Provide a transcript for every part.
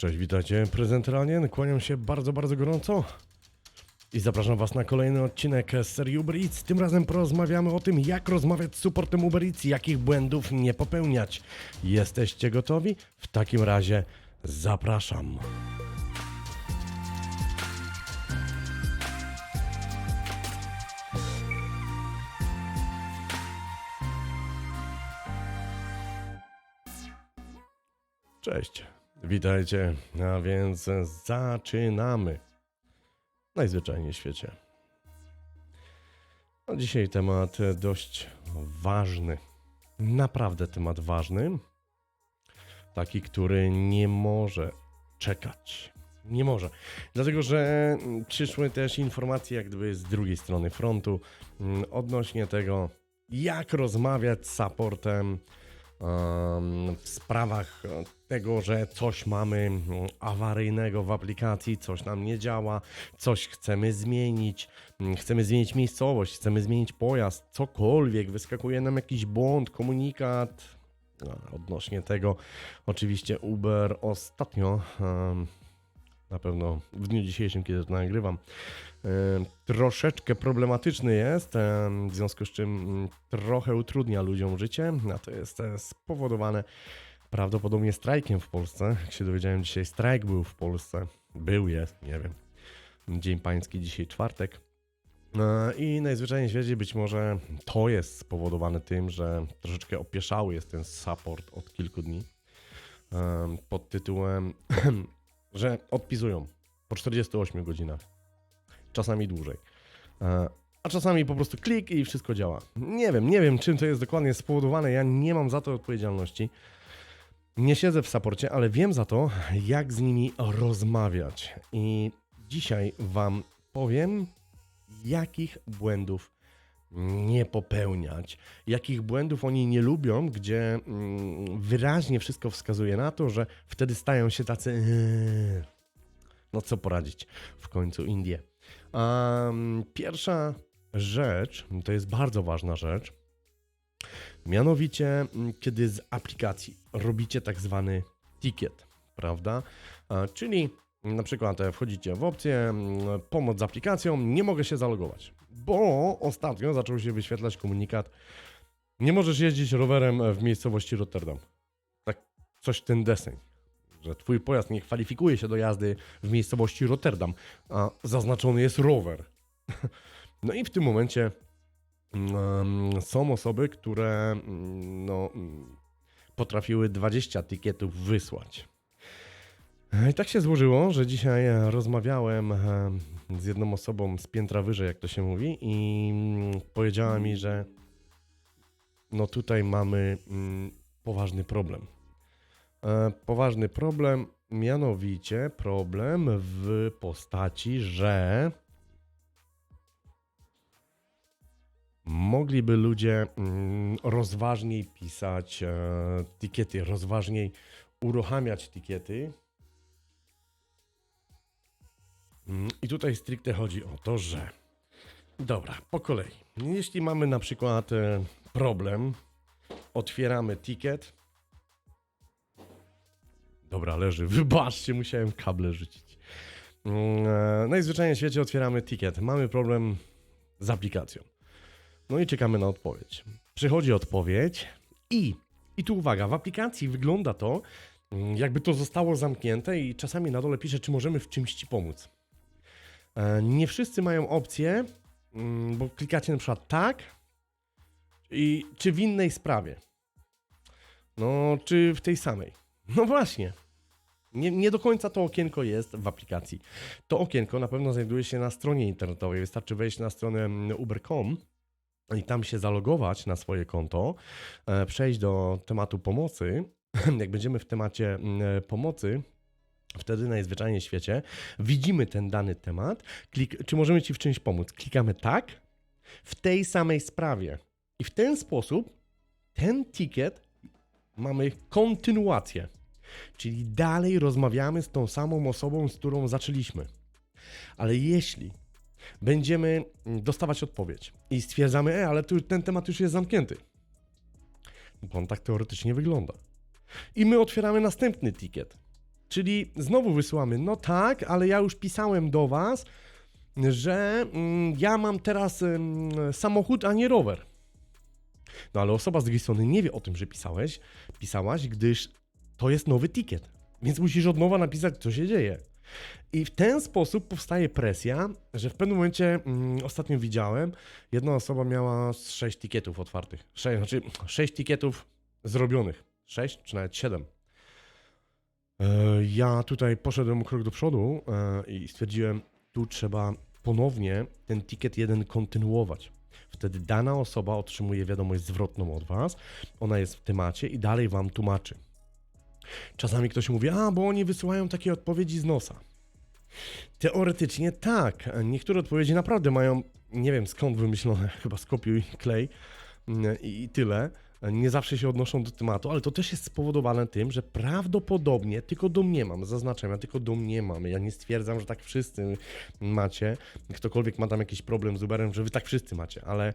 Cześć, witajcie. Prezent Ranien. Kłaniam się bardzo, bardzo gorąco. I zapraszam Was na kolejny odcinek z serii Uber Eats. Tym razem porozmawiamy o tym, jak rozmawiać z supportem Uber Eats, jakich błędów nie popełniać. Jesteście gotowi? W takim razie zapraszam. Cześć, witajcie. A więc zaczynamy. Najzwyczajniej w świecie. No dzisiaj temat dość ważny. Naprawdę temat ważny. Taki, który nie może czekać. Nie może. Dlatego, że przyszły też informacje, jak gdyby z drugiej strony frontu, mm, odnośnie tego, jak rozmawiać z supportem em, w sprawach tego, że coś mamy mm, awaryjnego w aplikacji, coś nam nie działa, coś chcemy zmienić, mm, chcemy zmienić miejscowość, chcemy zmienić pojazd, cokolwiek, wyskakuje nam jakiś błąd, komunikat. A, Odnośnie tego, oczywiście Uber ostatnio, na pewno w dniu dzisiejszym, kiedy to nagrywam, em, troszeczkę problematyczny jest, em, w związku z czym mm, trochę utrudnia ludziom życie, a to jest e, spowodowane prawdopodobnie strajkiem w Polsce. Jak się dowiedziałem dzisiaj, strajk był w Polsce. Był, jest, nie wiem. Dzień Pański dzisiaj czwartek. E, I najzwyczajniej w świecie być może to jest spowodowane tym, że troszeczkę opieszały jest ten support od kilku dni. e, Pod tytułem, że odpisują po 48 godzinach. Czasami dłużej. E, A czasami po prostu klik i wszystko działa. Nie wiem, nie wiem czym to jest dokładnie spowodowane. Ja nie mam za to odpowiedzialności. Nie siedzę w saporcie, ale wiem za to, jak z nimi rozmawiać. I dzisiaj Wam powiem, jakich błędów nie popełniać, jakich błędów oni nie lubią, gdzie mm, wyraźnie wszystko wskazuje na to, że wtedy stają się tacy. "Eee". No co poradzić, w końcu Indie. Pierwsza rzecz, to jest bardzo ważna rzecz, Mianowicie, mm, kiedy z aplikacji robicie tak zwany ticket, prawda? Czyli na przykład e, wchodzicie w opcję mm, pomoc z aplikacją, nie mogę się zalogować, bo ostatnio zaczął się wyświetlać komunikat, nie możesz jeździć rowerem w miejscowości Rotterdam. Tak coś w ten deseń, że twój pojazd nie kwalifikuje się do jazdy w miejscowości Rotterdam, a zaznaczony jest rower. No i w tym momencie Mm, są osoby, które mm, no, mm, potrafiły 20 tykietów wysłać. I tak się złożyło, że dzisiaj e, rozmawiałem e, z jedną osobą z piętra wyżej, jak to się mówi, i mm, powiedziała mi, że no tutaj mamy mm, poważny problem. E, Poważny problem, mianowicie problem w postaci, że mogliby ludzie mm, rozważniej pisać e, tikiety, rozważniej uruchamiać tikiety. I tutaj stricte chodzi o to, że dobra, po kolei. Jeśli mamy na przykład e, problem, otwieramy ticket. Dobra, leży. Wybaczcie, musiałem kable rzucić. Mm, e, Najzwyczajniej w świecie otwieramy ticket. Mamy problem z aplikacją. No i czekamy na odpowiedź. Przychodzi odpowiedź i, i tu uwaga, w aplikacji wygląda to, mm, jakby to zostało zamknięte i czasami na dole pisze, czy możemy w czymś Ci pomóc. E, Nie wszyscy mają opcję, mm, bo klikacie na przykład tak i czy w innej sprawie. No, czy w tej samej. No właśnie. Nie, nie do końca to okienko jest w aplikacji. To okienko na pewno znajduje się na stronie internetowej. Wystarczy wejść na stronę mm, uber.com i tam się zalogować na swoje konto, e, przejść do tematu pomocy. Jak będziemy w temacie mm, pomocy, wtedy najzwyczajniej w świecie widzimy ten dany temat. Klik, czy możemy Ci w czymś pomóc? Klikamy tak w tej samej sprawie. I w ten sposób ten ticket mamy kontynuację. Czyli dalej rozmawiamy z tą samą osobą, z którą zaczęliśmy. Ale jeśli będziemy mm, dostawać odpowiedź i stwierdzamy, e, ale tu, ten temat już jest zamknięty. Bo on tak teoretycznie wygląda. I my otwieramy następny ticket. Czyli znowu wysyłamy, no tak, ale ja już pisałem do was, że mm, ja mam teraz mm, samochód, a nie rower. No ale osoba z drugiej strony nie wie o tym, że pisałeś, pisałaś, gdyż to jest nowy ticket. Więc musisz od nowa napisać, co się dzieje. I w ten sposób powstaje presja, że w pewnym momencie, mm, ostatnio widziałem, jedna osoba miała z 6 ticketów otwartych. 6, znaczy 6 ticketów zrobionych. 6 czy nawet 7. E, Ja tutaj poszedłem krok do przodu e, i stwierdziłem, tu trzeba ponownie ten ticket jeden kontynuować. Wtedy dana osoba otrzymuje wiadomość zwrotną od Was, ona jest w temacie i dalej Wam tłumaczy. Czasami ktoś mówi, a bo oni wysyłają takie odpowiedzi z nosa. Teoretycznie tak. Niektóre odpowiedzi naprawdę mają, nie wiem skąd wymyślone, chyba skopiuj klej mm, i tyle. Nie zawsze się odnoszą do tematu, ale to też jest spowodowane tym, że prawdopodobnie, tylko domniemam, zaznaczam, ja tylko domniemam, ja nie stwierdzam, że tak wszyscy macie, ktokolwiek ma tam jakiś problem z Uberem, że wy tak wszyscy macie, ale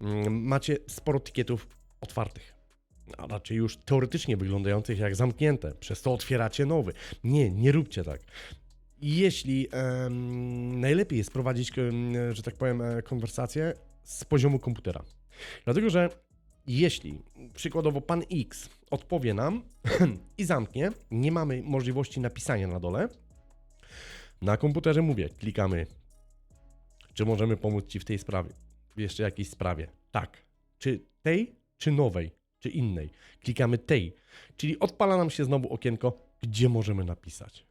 mm, macie sporo ticketów otwartych a raczej już teoretycznie wyglądających jak zamknięte, przez to otwieracie nowy. Nie, nie róbcie tak. Jeśli najlepiej jest prowadzić, że tak powiem, e, konwersację z poziomu komputera. Dlatego, że jeśli przykładowo pan X odpowie nam i zamknie, nie mamy możliwości napisania na dole. Na komputerze mówię, klikamy, czy możemy pomóc ci w tej sprawie, w jeszcze jakiejś sprawie. Tak. Czy tej, czy nowej, czy innej. Klikamy tej, czyli odpala nam się znowu okienko, gdzie możemy napisać.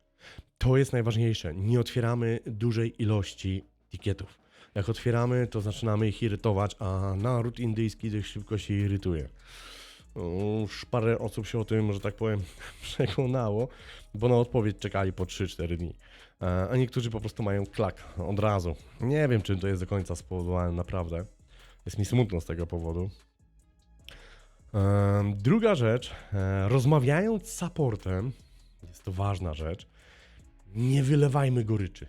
To jest najważniejsze. Nie otwieramy dużej ilości ticketów. Jak otwieramy, to zaczynamy ich irytować, a naród indyjski dość szybko się irytuje. Już parę osób się o tym, że tak powiem, przekonało, bo na odpowiedź czekali po 3-4 dni. E, A niektórzy po prostu mają klak od razu. Nie wiem, czym to jest do końca spowodowane, naprawdę. Jest mi smutno z tego powodu. Em, Druga rzecz, e, rozmawiając z supportem, jest to ważna rzecz, nie wylewajmy goryczy.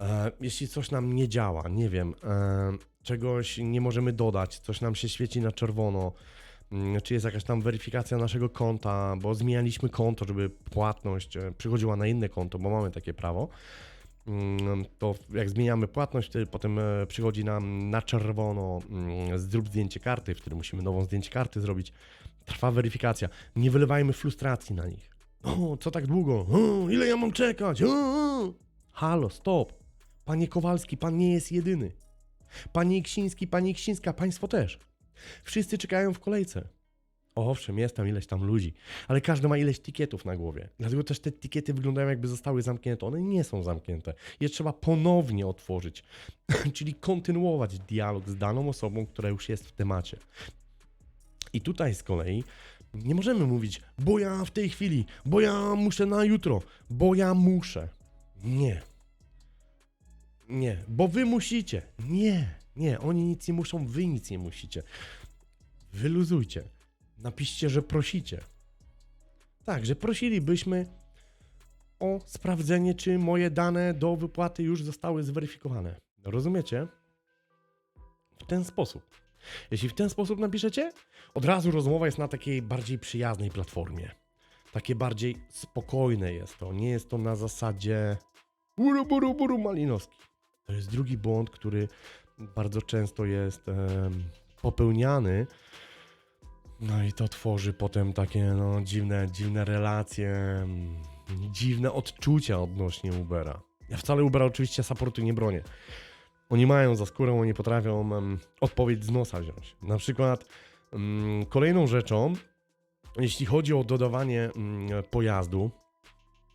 E, Jeśli coś nam nie działa, nie wiem, e, czegoś nie możemy dodać, coś nam się świeci na czerwono, mm, czy jest jakaś tam weryfikacja naszego konta, bo zmienialiśmy konto, żeby płatność e, przychodziła na inne konto, bo mamy takie prawo, mm, to jak zmieniamy płatność, wtedy potem e, przychodzi nam na czerwono mm, zrób zdjęcie karty, wtedy musimy nową zdjęcie karty zrobić. Trwa weryfikacja. Nie wylewajmy frustracji na nich. O, co tak długo? O, ile ja mam czekać? O, o. Halo, stop. Panie Kowalski, pan nie jest jedyny. Panie Ksiński, pani Ksińska, państwo też. Wszyscy czekają w kolejce. Owszem, jest tam ileś tam ludzi, ale każdy ma ileś tikietów na głowie. Dlatego też te tikiety wyglądają jakby zostały zamknięte. One nie są zamknięte. Je trzeba ponownie otworzyć, czyli kontynuować dialog z daną osobą, która już jest w temacie. I tutaj z kolei nie możemy mówić, bo ja w tej chwili, bo ja muszę na jutro, bo ja muszę. Nie. Nie, bo wy musicie. Nie, nie, oni nic nie muszą, wy nic nie musicie. Wyluzujcie. Napiszcie, że prosicie. Tak, że prosilibyśmy o sprawdzenie, czy moje dane do wypłaty już zostały zweryfikowane. Rozumiecie? W ten sposób. Jeśli w ten sposób napiszecie, od razu rozmowa jest na takiej bardziej przyjaznej platformie. Takie bardziej spokojne jest to. Nie jest to na zasadzie buru, buru, buru, malinowski. To jest drugi błąd, który bardzo często jest popełniany. No i to tworzy potem takie no, dziwne, dziwne relacje, dziwne odczucia odnośnie Ubera. Ja wcale Ubera oczywiście supportu nie bronię. Oni mają za skórą, oni potrafią em, odpowiedź z nosa wziąć. Na przykład mm, kolejną rzeczą, jeśli chodzi o dodawanie mm, pojazdu,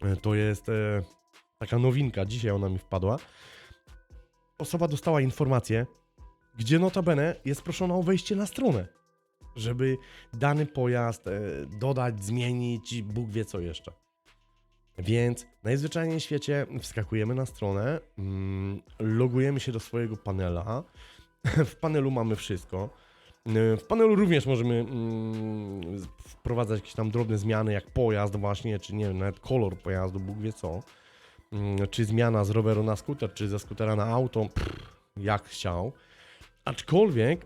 e, to jest e, taka nowinka, dzisiaj ona mi wpadła. Osoba dostała informację, gdzie notabene jest proszona o wejście na stronę, żeby dany pojazd e, dodać, zmienić, Bóg wie co jeszcze. Więc najzwyczajniej w świecie wskakujemy na stronę, mm, logujemy się do swojego panela. W panelu mamy wszystko. Y, W panelu również możemy mm, wprowadzać jakieś tam drobne zmiany, jak pojazd właśnie, czy nie wiem, nawet kolor pojazdu, Bóg wie co. Mm, Czy zmiana z roweru na skuter, czy ze skutera na auto, pff, jak chciał. Aczkolwiek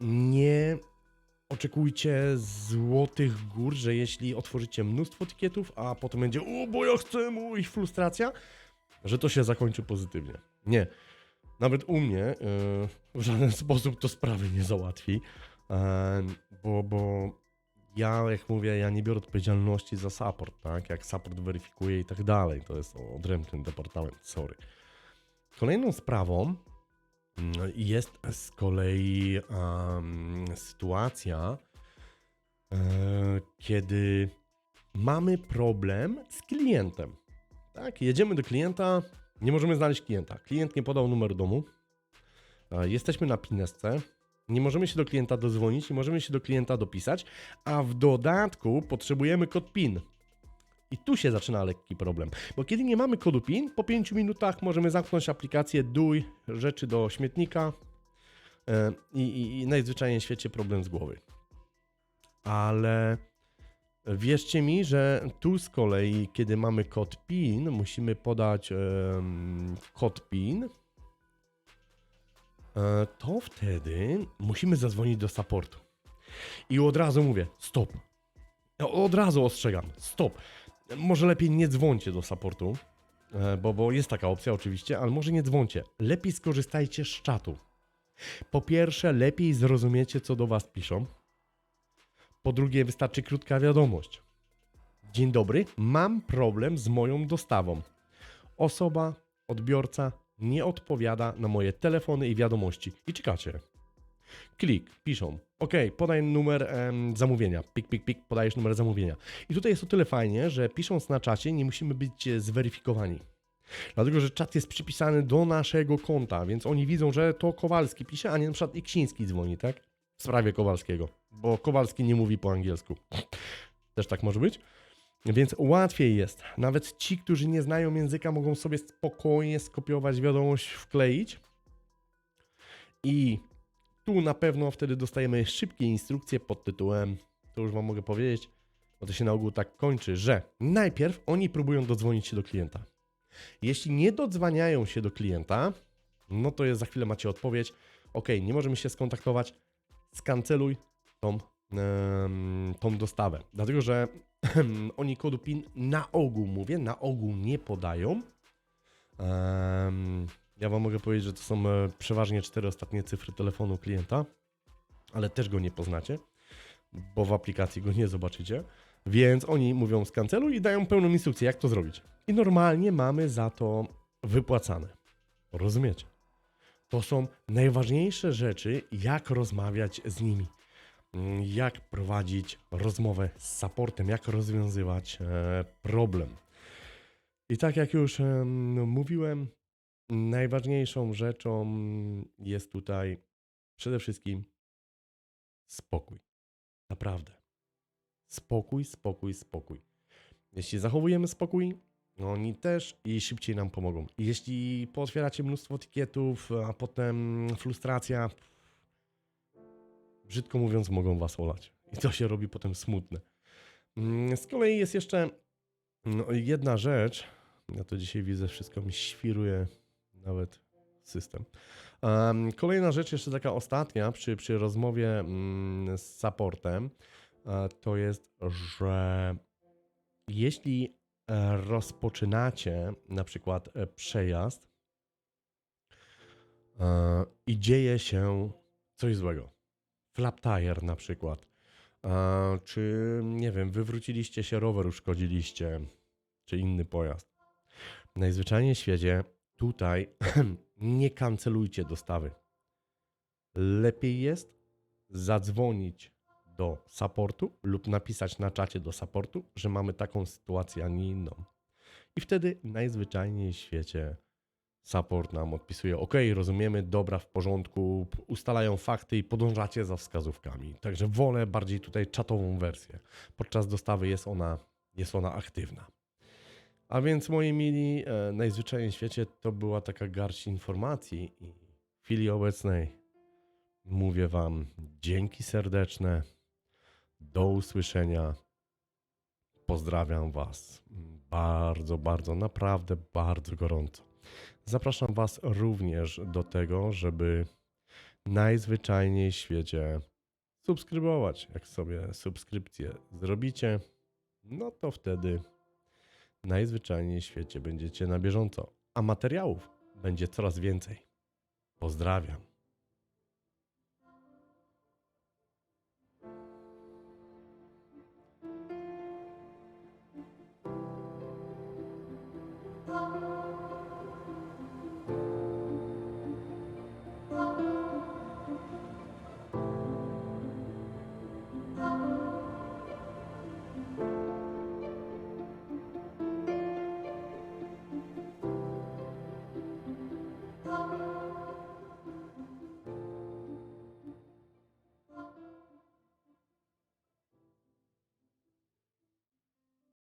nie oczekujcie złotych gór, że jeśli otworzycie mnóstwo tikietów, a potem będzie o, bo ja chcę, mój frustracja, że to się zakończy pozytywnie. Nie. Nawet u mnie yy, w żaden sposób to sprawy nie załatwi, yy, bo, bo ja, jak mówię, ja nie biorę odpowiedzialności za support, tak? Jak support weryfikuje i tak dalej. To jest odrębny departament, sorry. Kolejną sprawą mm, jest z kolei em, sytuacja, e, kiedy mamy problem z klientem. Tak, jedziemy do klienta, nie możemy znaleźć klienta. Klient nie podał numeru domu. E, Jesteśmy na pinesce. Nie możemy się do klienta dodzwonić, nie możemy się do klienta dopisać, a w dodatku potrzebujemy kod PIN. I tu się zaczyna lekki problem, bo kiedy nie mamy kodu PIN, po 5 minutach możemy zamknąć aplikację, duj rzeczy do śmietnika e, i, i, najzwyczajniej w świecie problem z głowy. Ale wierzcie mi, że tu z kolei, kiedy mamy kod PIN, musimy podać kod PIN, to wtedy musimy zadzwonić do supportu. I od razu mówię, stop. Od razu ostrzegam, stop. Może lepiej nie dzwońcie do supportu, e, bo, bo jest taka opcja oczywiście, ale może nie dzwońcie. Lepiej skorzystajcie z czatu. Po pierwsze, lepiej zrozumiecie, co do was piszą. Po drugie, wystarczy krótka wiadomość. Dzień dobry, mam problem z moją dostawą. Osoba, odbiorca nie odpowiada na moje telefony i wiadomości. I czekacie. Klik, piszą. OK, podaj numer em, zamówienia. Pik, pik, pik, podajesz numer zamówienia. I tutaj jest o tyle fajnie, że pisząc na czacie nie musimy być e, zweryfikowani. Dlatego, że czat jest przypisany do naszego konta, więc oni widzą, że to Kowalski pisze, a nie na przykład Iksiński dzwoni, tak? W sprawie Kowalskiego, bo Kowalski nie mówi po angielsku. Też tak może być. Więc łatwiej jest. Nawet ci, którzy nie znają języka, mogą sobie spokojnie skopiować wiadomość, wkleić. I tu na pewno wtedy dostajemy szybkie instrukcje pod tytułem, to już Wam mogę powiedzieć, bo to się na ogół tak kończy, że najpierw oni próbują dodzwonić się do klienta. Jeśli nie dodzwaniają się do klienta, no to jest za chwilę macie odpowiedź, ok, nie możemy się skontaktować, skanceluj tą, em, tą dostawę. Dlatego, że oni kodu PIN na ogół mówię, na ogół nie podają. Em, ja wam mogę powiedzieć, że to są e, przeważnie cztery ostatnie cyfry telefonu klienta, ale też go nie poznacie, bo w aplikacji go nie zobaczycie. Więc oni mówią skanceluj i dają pełną instrukcję, jak to zrobić. I normalnie mamy za to wypłacane. Rozumiecie? To są najważniejsze rzeczy, jak rozmawiać z nimi. Mm, Jak prowadzić rozmowę z supportem, jak rozwiązywać e, problem. I tak jak już em, mówiłem, najważniejszą rzeczą jest tutaj przede wszystkim spokój. Naprawdę. Spokój, spokój, spokój. Jeśli zachowujemy spokój, oni też i szybciej nam pomogą. Jeśli pootwieracie mnóstwo etykietów, a potem frustracja, brzydko mówiąc, mogą was olać. I to się robi potem smutne. Mm, Z kolei jest jeszcze no, jedna rzecz. Ja to dzisiaj widzę, wszystko mi świruje nawet system. Em, Kolejna rzecz, jeszcze taka ostatnia, przy, przy rozmowie mm, z supportem, e, to jest, że jeśli e, rozpoczynacie na przykład e, przejazd i dzieje się coś złego, flap tire na przykład, e, czy nie wiem, wywróciliście się, rower uszkodziliście, czy inny pojazd. Najzwyczajniej w świecie tutaj nie kancelujcie dostawy. Lepiej jest zadzwonić do supportu lub napisać na czacie do supportu, że mamy taką sytuację, a nie inną. I wtedy najzwyczajniej w świecie support nam odpisuje: OK, rozumiemy, dobra, w porządku, ustalają fakty i podążacie za wskazówkami. Także wolę bardziej tutaj czatową wersję. Podczas dostawy jest ona, jest ona aktywna. A więc, moi mili, e, najzwyczajniej w świecie to była taka garść informacji i w chwili obecnej mówię Wam dzięki serdeczne, do usłyszenia. Pozdrawiam Was bardzo, bardzo, naprawdę bardzo gorąco. Zapraszam Was również do tego, żeby najzwyczajniej w świecie subskrybować. Jak sobie subskrypcję zrobicie, no to wtedy najzwyczajniej w świecie będziecie na bieżąco, a materiałów będzie coraz więcej. Pozdrawiam.